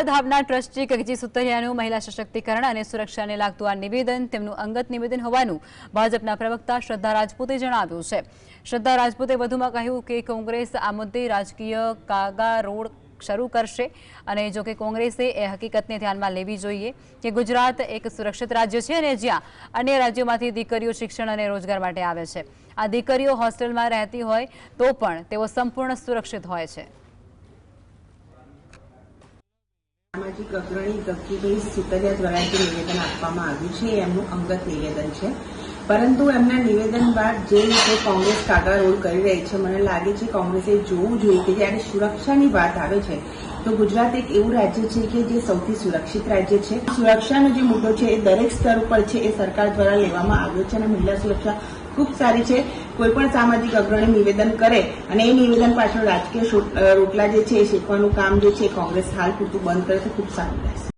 અક્ષરધામના trustee કગજી સુતરિયાનું મહિલા સશક્તિકરણ અને સુરક્ષાને લાગતું આ નિવેદન તેમનું અંગત નિવેદન હોવાનું ભાજપના પ્રવક્તા શ્રદ્ધા રાજપૂતે જણાવ્યું છે. શ્રદ્ધા રાજપૂતે વધુમાં કહ્યું કે કોંગ્રેસ આ મુદ્દે રાજકીય કાગા રોડ શરૂ કરશે અને જો કે કોંગ્રેસે એ હકીકતને ધ્યાનમાં લેવી જોઈએ કે ગુજરાત એક સુરક્ષિત રાજ્ય છે અને જ્યાં અન્ય રાજ્યોમાંથી દીકરીઓ શિક્ષણ અને રોજગાર માટે આવે છે. આ દીકરીઓ હોસ્ટેલમાં રહેતી હોય તો પણ તેઓ સંપૂર્ણ સુરક્ષિત હોય છે. સામાજિક અગ્રણી ગગજીભાઈ સુતરિયા દ્વારા જે નિવેદન આપવામાં આવ્યું છે, એમનું અંગત નિવેદન છે. પરંતુ એમના નિવેદન બાદ જે રીતે કોંગ્રેસ કાગળ રોલ કરી રહી છે, મને લાગે છે કોંગ્રેસે જોવું જોઈએ કે જ્યારે સુરક્ષાની વાત આવે છે, તો ગુજરાત એક એવું રાજ્ય છે કે જે સૌથી સુરક્ષિત રાજ્ય છે. સુરક્ષાનો જે મુદ્દો છે એ દરેક સ્તર ઉપર છે એ સરકાર દ્વારા લેવામાં આવ્યો છે અને મહિલા સુરક્ષા ખૂબ સારી છે. કોઈ પણ સામાજિક અગ્રણી નિવેદન કરે અને એ નિવેદન પાછળ રાજકીય રોટલા જે છે એ શેકવાનું કામ જે છે કોંગ્રેસ હાલ પૂરતું બંધ કરે તો ખૂબ સારું રહેશે.